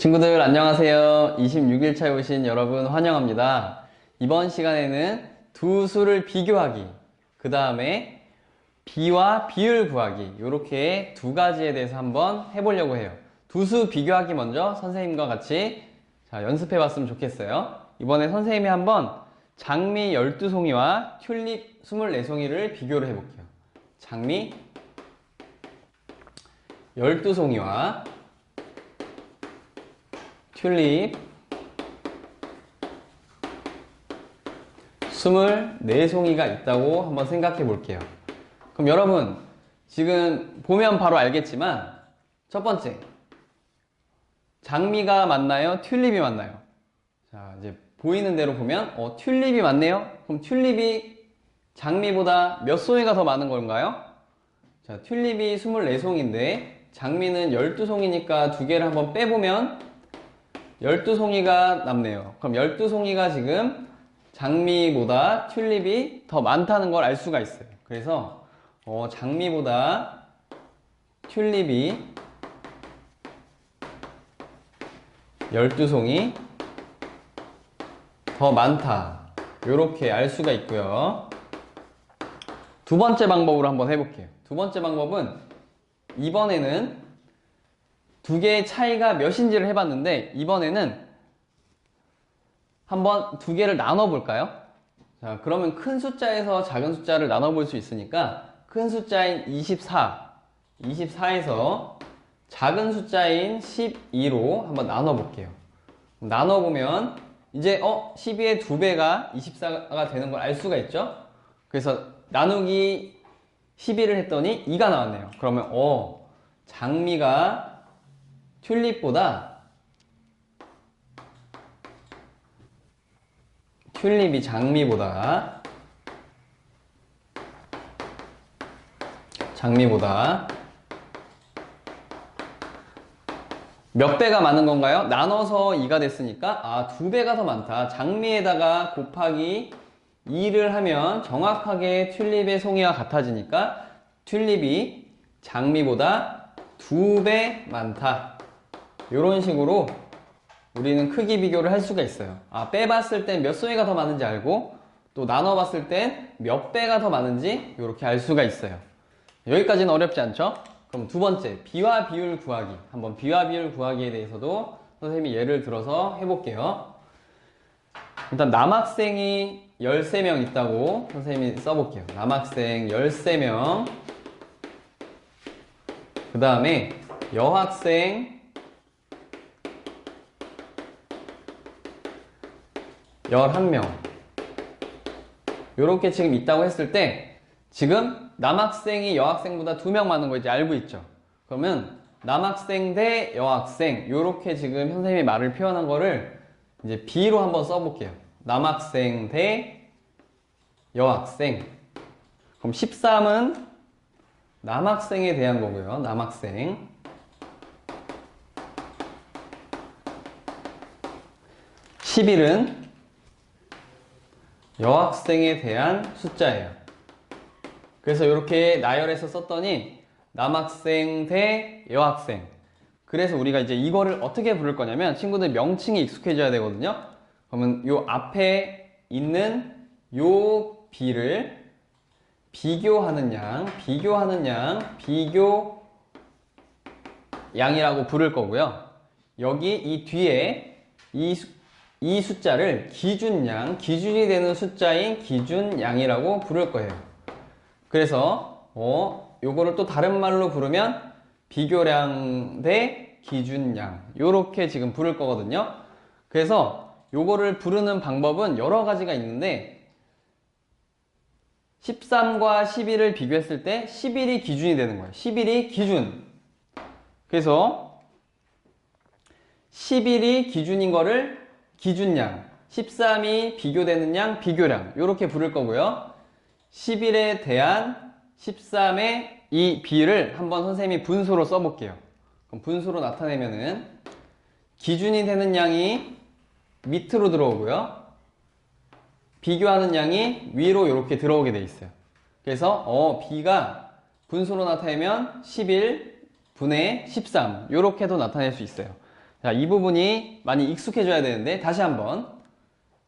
친구들 안녕하세요. 26일차에 오신 여러분 환영합니다. 이번 시간에는 두 수를 비교하기, 그 다음에 비와 비율 구하기, 이렇게 두 가지에 대해서 한번 해보려고 해요. 두 수 비교하기 먼저 선생님과 같이 자, 연습해 봤으면 좋겠어요. 이번에 선생님이 한번 장미 12송이와 튤립 24송이를 비교를 해볼게요. 장미 12송이와 튤립 24송이가 있다고 한번 생각해 볼게요. 그럼 여러분, 지금 보면 바로 알겠지만, 첫 번째, 장미가 맞나요? 튤립이 맞나요? 자, 이제 보이는 대로 보면, 어, 튤립이 맞네요? 그럼 튤립이 장미보다 몇 송이가 더 많은 건가요? 자, 튤립이 24송인데, 장미는 12송이니까 두 개를 한번 빼보면, 12송이가 남네요. 그럼 12송이가 지금 장미보다 튤립이 더 많다는 걸 알 수가 있어요. 그래서 어, 장미보다 튤립이 12송이 더 많다. 이렇게 알 수가 있고요. 두 번째 방법으로 한번 해볼게요. 두 번째 방법은 이번에는 두 개의 차이가 몇인지를 해봤는데 이번에는 한번 두 개를 나눠 볼까요? 자, 그러면 큰 숫자에서 작은 숫자를 나눠 볼 수 있으니까 큰 숫자인 24, 24에서 작은 숫자인 12로 한번 나눠 볼게요. 나눠 보면 이제 어 12의 두 배가 24가 되는 걸 알 수가 있죠? 그래서 나누기 12를 했더니 2가 나왔네요. 그러면 어 장미가 튤립보다 튤립이 장미보다 장미보다 몇 배가 많은 건가요? 나눠서 2가 됐으니까 아, 두 배가 더 많다. 장미에다가 곱하기 2를 하면 정확하게 튤립의 송이와 같아지니까 튤립이 장미보다 두 배 많다. 이런 식으로 우리는 크기 비교를 할 수가 있어요. 아, 빼봤을 땐몇 송이가 더 많은지 알고 또 나눠봤을 땐 몇 배가 더 많은지 이렇게 알 수가 있어요. 여기까지는 어렵지 않죠? 그럼 두 번째, 비와 비율 구하기. 한번 비와 비율 구하기에 대해서도 선생님이 예를 들어서 해볼게요. 일단 남학생이 13명 있다고 선생님이 써볼게요. 남학생 13명. 그 다음에 여학생 11명. 요렇게 지금 있다고 했을 때, 지금 남학생이 여학생보다 2명 많은 거 이제 알고 있죠? 그러면 남학생 대 여학생, 요렇게 지금 선생님이 말을 표현한 거를 이제 B로 한번 써볼게요. 남학생 대 여학생. 그럼 13은 남학생에 대한 거고요. 남학생. 11은 여학생에 대한 숫자예요. 그래서 이렇게 나열해서 썼더니 남학생 대 여학생. 그래서 우리가 이제 이거를 어떻게 부를 거냐면 친구들 명칭이 익숙해져야 되거든요. 그러면 요 앞에 있는 요 비를 비교하는 양, 비교하는 양, 비교 양이라고 부를 거고요. 여기 이 뒤에 이, 수, 이 숫자를 기준양, 기준이 되는 숫자인 기준양이라고 부를 거예요. 그래서 어, 요거를 또 다른 말로 부르면 비교량 대 기준양 요렇게 지금 부를 거거든요. 그래서 요거를 부르는 방법은 여러 가지가 있는데 13과 11을 비교했을 때 11이 기준이 되는 거예요. 11이 기준. 그래서 11이 기준인 거를 기준량, 13이 비교되는 양, 비교량 이렇게 부를 거고요. 11에 대한 13의 이 비를 한번 선생님이 분수로 써볼게요. 그럼 분수로 나타내면은 기준이 되는 양이 밑으로 들어오고요. 비교하는 양이 위로 이렇게 들어오게 돼 있어요. 그래서 어 B가 분수로 나타내면 11 분의 13 이렇게도 나타낼 수 있어요. 자, 이 부분이 많이 익숙해져야 되는데 다시 한번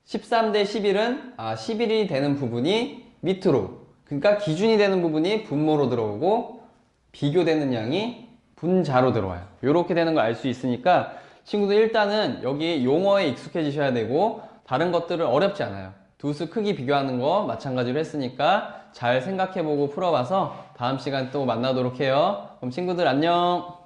13대 11은 아, 11이 되는 부분이 밑으로 그러니까 기준이 되는 부분이 분모로 들어오고 비교되는 양이 분자로 들어와요. 이렇게 되는 걸 알 수 있으니까 친구들 일단은 여기 용어에 익숙해지셔야 되고 다른 것들은 어렵지 않아요. 두 수 크기 비교하는 거 마찬가지로 했으니까 잘 생각해보고 풀어봐서 다음 시간 또 만나도록 해요. 그럼 친구들 안녕.